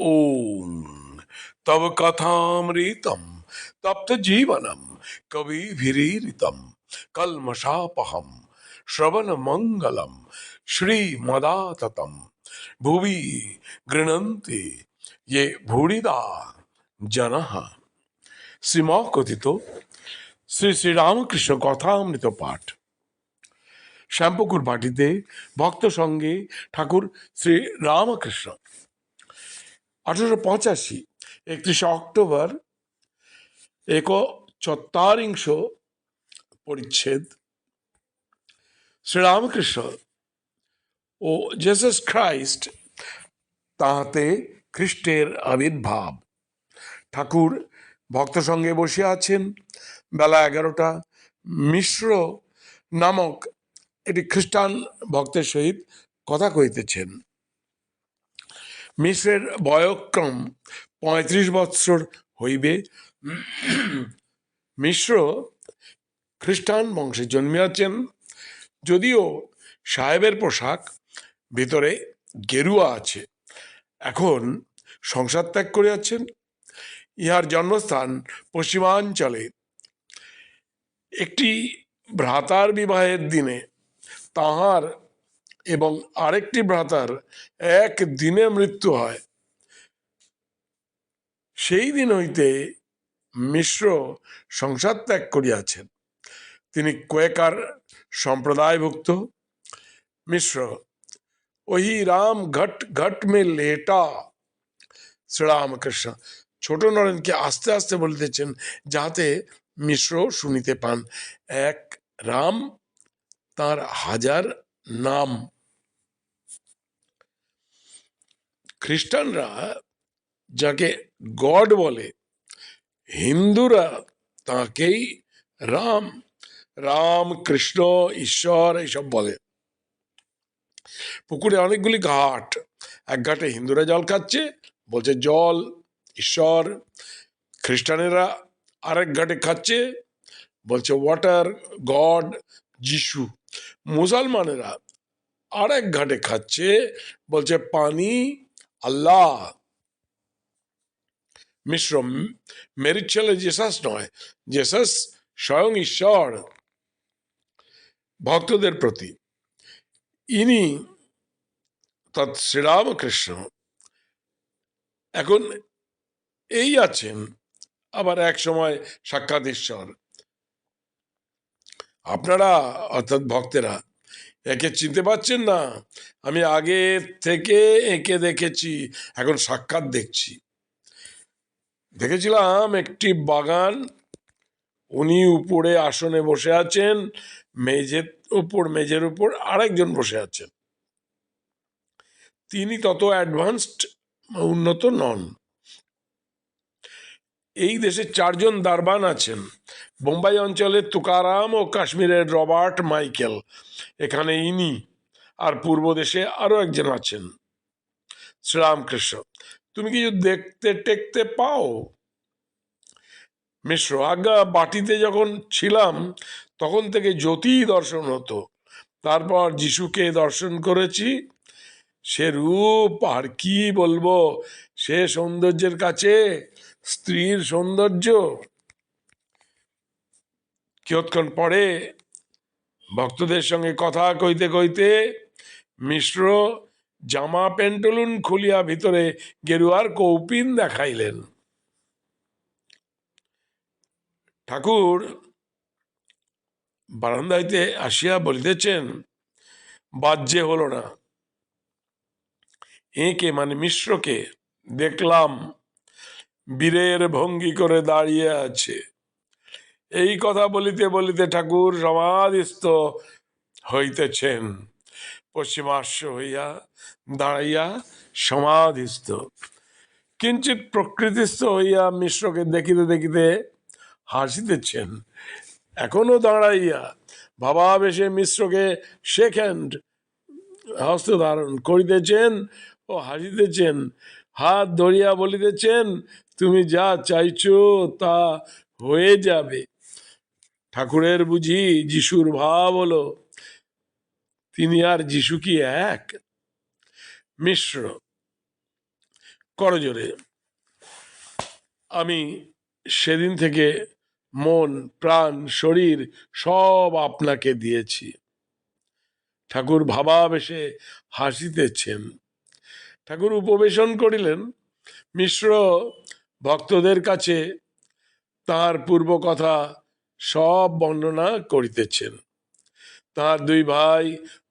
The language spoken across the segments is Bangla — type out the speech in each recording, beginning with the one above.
ॐ तव कथामृतं तप्तजीवनं कविभिरीरितं कल्मषापहं श्रवणमङ्गलं श्रीमदाततं भुवि गृह्णन्ति ये भूरिदा जनः শ্রীম কথিত শ্রী শ্রীরামকৃষ্ণ কথামৃত পাঠ শ্যামপুকুর বাটিতে ভক্ত সঙ্গে ঠাকুর শ্রী রামকৃষ্ণ আঠারোশো পঁচাশি, একত্রিশে অক্টোবর এক চত্বারিংশ পরিচ্ছেদ। শ্রীরামকৃষ্ণ ও জেসাস খ্রাইস্ট তাহাতে খ্রিস্টের আবির্ভাব। ঠাকুর ভক্ত সঙ্গে বসে আছেন। বেলা এগারোটা, মিশ্র নামক এটি খ্রিস্টান ভক্তের সহিত কথা কইতেছেন মিশ্রের বয়ক্রম পঁয়ত্রিশ বৎসর হইবে। মিশ্র খ্রিস্টান বংশে জন্মিয়াছেন। যদিও সাহেবের পোশাক ভিতরে গেরুয়া আছে। এখন সংসার ত্যাগ করিয়াছেন। ইহার জন্মস্থান পশ্চিমাঞ্চলে। একটি ভ্রাতার বিবাহের দিনে তাহার এবং আরেকটি ভ্রাতার এক দিনে মৃত্যু হয়। সেই দিন হইতে মিশ্র সংসার ত্যাগ করিয়াছেন। তিনি কোয়েকার সম্প্রদায়ভুক্ত। মিশ্র, ওহি রাম ঘট ঘট মে লেটা। শ্রীরামকৃষ্ণ, ছোট নরেনকে আস্তে আস্তে বলিতেছেন যাতে মিশ্র শুনিতে পান। এক রাম তার হাজার নাম। খ্রিস্টানরা যাকে গড বলে, হিন্দুরা তাকেই রাম রাম, কৃষ্ণ, ঈশ্বর এইসব বলে। পুকুরে অনেকগুলি ঘাট, এক ঘাটে হিন্দুরা জল খাচ্ছে, বলছে জল, ঈশ্বর। খ্রিস্টানেরা আরেক ঘাটে খাচ্ছে, বলছে ওয়াটার গড যিশু। মুসলমানেরা আরেক ঘাটে খাচ্ছে, বলছে, পানি আল্লাহ। মিশ্র মেরিট ছেলে জেসাস নয়, জেসাস স্বয়ং ঈশ্বর, ভক্তদের প্রতি। ইনি তৎ শ্রীরামকৃষ্ণ। এখন এই আছেন, আবার এক সময় সাক্ষাৎ ঈশ্বর। আপনারা, অর্থাৎ ভক্তেরা, একে চিনতে পারছেন না? আমি আগে থেকে একে দেখেছি, এখন সাক্ষাৎ দেখছি। দেখেছিলাম একটি বাগান, উনি উপরে আসনে বসে আছেন, মেঝের উপর মেঝের উপর আরেকজন বসে আছেন। তিনি তত অ্যাডভান্সড উন্নত নন। এই দেশে চারজন দারবান আছেন। বোম্বাই অঞ্চলের তুকারাম ও কাশ্মীরের রবার্ট মাইকেল, এখানে ইনি আর পূর্ব দেশে আরও একজন আছেন। শ্রীরামকৃষ্ণ, তুমি কিছু দেখতে টেকতে পাও? মিশ্র, আজ্ঞা, বাটিতে যখন ছিলাম, তখন থেকে জ্যোতি দর্শন হতো। তারপর যিশুকে দর্শন করেছি। সে রূপ, আর কি বলব, সে সৌন্দর্যের কাছে স্ত্রীর সৌন্দর্য। কিয়ৎক্ষণ পরে ভক্তদের সঙ্গে কথা কইতে কইতে মিশ্র জামা প্যান্টলুন খুলিয়া ভিতরে গেরুয়ার কৌপিন দেখাইলেন। ঠাকুর বারান্দাইতে আসিয়া বলিতেছেন, বাজ্যে হলো না। একে মানে মিশ্রকে দেখলাম। বীরের ভঙ্গি করে দাঁড়িয়ে আছে। এই কথা বলিতে বলিতে ঠাকুর সমাধিস্থ হইতেছেন। পশ্চিমাশ্য হইয়া দাঁড়াইয়া সমাধিস্থ। কিঞ্চিত প্রকৃতিস্থ হইয়া মিশ্রকে দেখিতে দেখিতে হাসিতেছেন। এখনও দাঁড়াইয়া ভাবাবেশে মিশ্রকে হ্যান্ড হস্ত ধারণ করিতেছেন ও হাসিতেছেন, হাত ধরিয়া বলিতেছেন তুমি যা চাইছো তা হয়ে যাবে। ঠাকুরের বুঝি যিশুর ভাব হলো, তিনি আর যিশু কি এক? মিশ্র। করজোরে আমি সেদিন থেকে মন, প্রাণ, শরীর সব আপনাকে দিয়েছি। ঠাকুর ভাবাবেশে হাসিতেছেন। ঠাকুর উপবেশন করিলেন। মিশ্র ভক্তদের কাছে তার পূর্ব কথা সব বর্ণনা করিতেছেন। তার দুই ভাই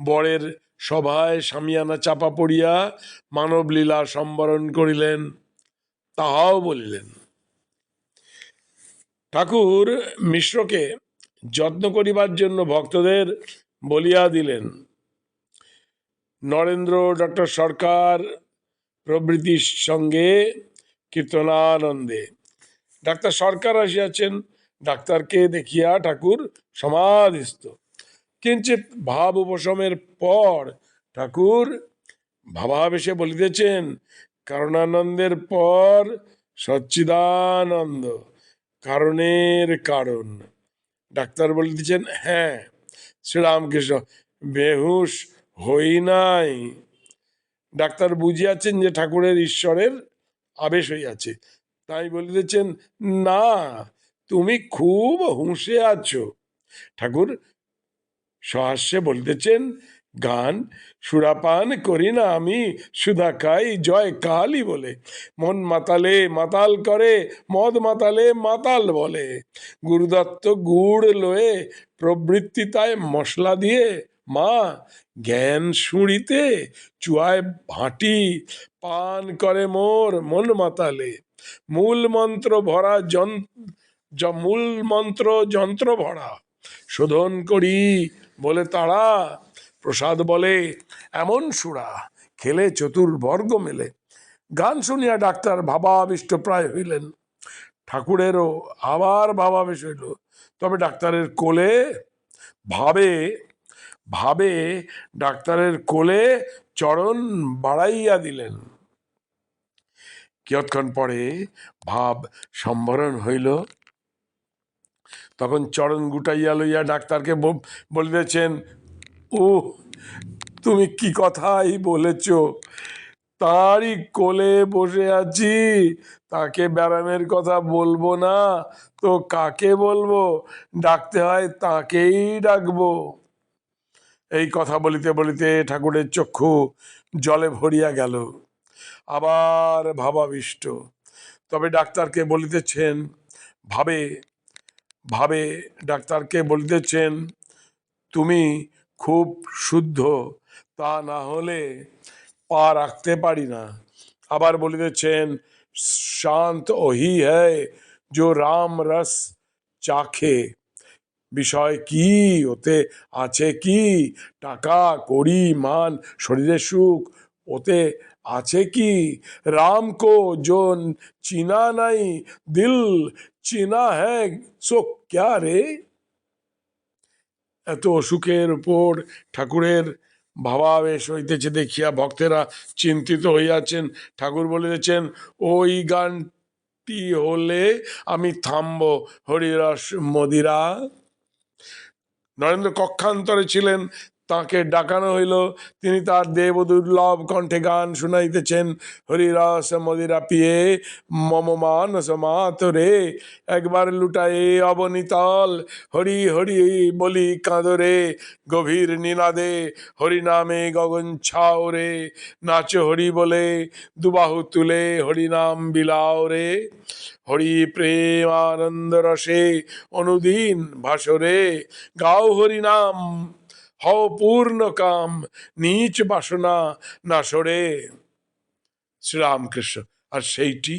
বরের সভায় সামিয়ানা চাপা পড়িয়া মানবলীলা সম্বরণ করিলেন, তাহাও বলিলেন, ঠাকুর, মিশ্রকে যত্ন করিবার জন্য ভক্তদের বলিয়া দিলেন, নরেন্দ্র, ডক্টর সরকার প্রভৃতির সঙ্গে কীর্তনানন্দে। ডাক্তার সরকার আসিয়াছেন, ডাক্তারকে দেখিয়া ঠাকুর সমাধিস্থ। কিঞ্চিত ভাব উপশমের পর ঠাকুর ভাবাবেশে বলিতেছেন, কারণানন্দের পর সচ্চিদানন্দ, কারণের কারণ। ডাক্তার বলিতেছেন হ্যাঁ শ্রীরামকৃষ্ণ, বেহুশ হই নাই। ডাক্তার বুঝিয়াছেন যে ঠাকুরের ঈশ্বরের আবেশ হয়ে আছে তাই বলিতেছেন না, তুমি খুব হুঁশে আছো। ঠাকুর সহাস্যে বলিতেছেন গান সুরাপান করি না আমি, সুধা খাই জয় কালই বলে। মন মাতালে মাতাল করে, মদ মাতালে মাতাল বলে। গুরুদত্ত গুড় লয়ে প্রবৃত্তি তাই মশলা দিয়ে মা, জ্ঞান শুঁড়িতে চুয়ায় ভাটি, পান করে মোর মন মাতালে। মূল মন্ত্র ভরা জন য- মূল মন্ত্র যন্ত্র ভরা। শোধন করি বলে তারা, প্রসাদ বলে, এমন সুরা খেলে চতুর্বর্গ মেলে। গান শুনিয়া ডাক্তার ভাবাবিষ্ট প্রায় হইলেন। ঠাকুরেরও আবার ভাবাবেশ হইল। তবে ডাক্তারের কোলে ভাবে ভাবে ডাক্তারের কোলে চরণ বাড়াইয়া দিলেন। কিয়ৎক্ষণ পরে ভাব সম্বরণ হইল। তখন চরণ গুটাইয়া লইয়া ডাক্তারকে বলিতেছেন ও তুমি কি কথাই বলেছ? তারই কোলে বসে আছি, তাকে ব্যারামের কথা বলব না, তো কাকে বলব? ডাকতে হয় তাকেই ডাকবো। এই কথা বলিতে বলিতে ঠাকুরের চক্ষু জলে ভরিয়া গেল, আবার ভাবাবিষ্ট। তবে ডাক্তারকে বলিতেছেন, ভাবে ভাবে, ডাক্তারকে বলিতেছেন, তুমি খুব শুদ্ধ, তা না হলে পা রাখতে পারি না। আবার বলিতেছেন, শান্ত ওহি হ্যায় जो রাম রস চাখে বিষয় কি? ওতে আছে কি? টাকা, কড়ি, মান, শরীরের সুখ, ওতে আছে কি? রাম কো जो চিনা নাই, দিল চিনা হ্যায়, সো ক্যা রে? এত অসুখের উপর ঠাকুরের ভাবাবেশ হইতেছে দেখিয়া ভক্তেরা চিন্তিত হইয়াছেন। ঠাকুর বলিতেছেন, ওই গানটি হলে আমি থামব হরিরস মদিরা। নরেন্দ্র কক্ষান্তরে ছিলেন তাকে ডাকানো হইল। তিনি তার দেব দুর্লভ কণ্ঠে গান শুনাইতেছেন হরিরস মদিরা পিয়ে, মম মানস মাতরে একবার লুটায়ে অবনীতল হরি হরি বলি কাঁদরে গভীর নিনাদে হরি নামে গগন ছাও রে, নাচ হরি বলে দুবাহু তুলে হরি নাম বিলাও রে, হরি প্রেম আনন্দ রসে অনুদিন ভাসরে গাও হরি নাম হও পূর্ণ কাম, নিচ বাসনা নাসরে শ্রীরামকৃষ্ণ, আর সেইটি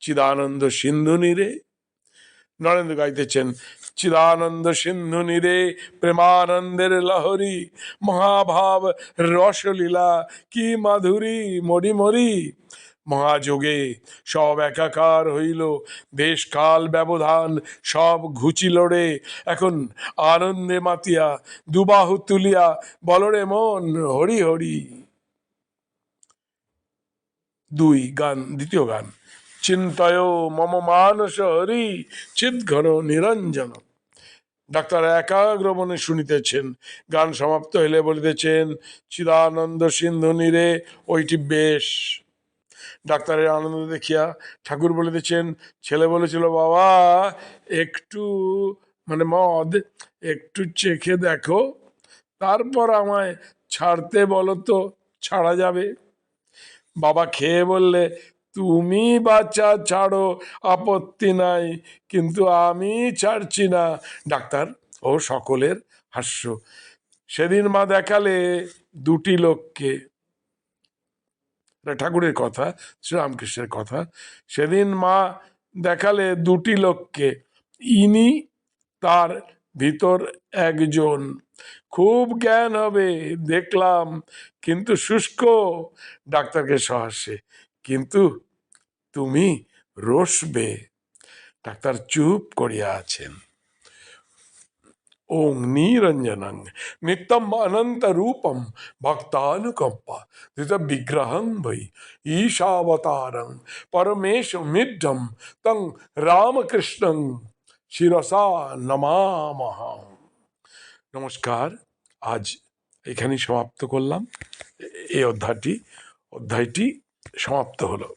চিদানন্দ সিন্ধু নীরে। নরেন্দ্র গাইতেছেন, চিদানন্দ সিন্ধু নীরে, প্রেমানন্দের লহরী, মহাভাব রসলীলা, কি মাধুরী মরি মরি মহাযোগে সব একাকার হইল। বেশ কাল ব্যবধান সব ঘুচিল রে। এখন আনন্দে মাতিয়া, দুবাহু তুলিয়া বলরে মন, হরি হরি। দুই গান, দ্বিতীয় গান। চিন্তয় মম মানস হরি চিৎঘন নিরঞ্জন। ডাক্তার একাগ্র মনে শুনিতেছেন। গান সমাপ্ত হইলে বলিতেছেন, চিদানন্দ সিন্ধু নীরে, ওইটি বেশ। ডাক্তারের আনন্দ দেখিয়া ঠাকুর বলিতেছেন ছেলে বলেছিল, বাবা, একটু মানে মদ একটু চেখে দেখো, তারপর আমায় ছাড়তে বলো তো, ছাড়া যাবে? বাবা খেয়ে বললে, তুমি বাচ্চা ছাড়ো, আপত্তি নাই, কিন্তু আমি ছাড়ছি না। ডাক্তার ও সকলের হাস্য। সেদিন মা দেখালে দুটি লোককে। এটা ঠাকুরের কথা, শ্রীরামকৃষ্ণের কথা। সেদিন মা দেখালে দুটি লোককে, ইনি তার ভিতর একজন। খুব জ্ঞান হবে, দেখলাম, কিন্তু শুষ্ক ডাক্তারকে সহাস্যে কিন্তু তুমি রসবে, ডাক্তার চুপ করিয়া আছেন। ওং নিরঞ্জনং নিত্যম অনন্ত রূপম ভক্তানুকম্পা ধৃত বিগ্রহং বৈ ঈশাবতারং পরমেশ মিড্ডম তং রামকৃষ্ণং শিরসা নমামহ নমস্কার আজ এখানেই সমাপ্ত করলাম এই অধ্যায়টি অধ্যায়টি সমাপ্ত হলো।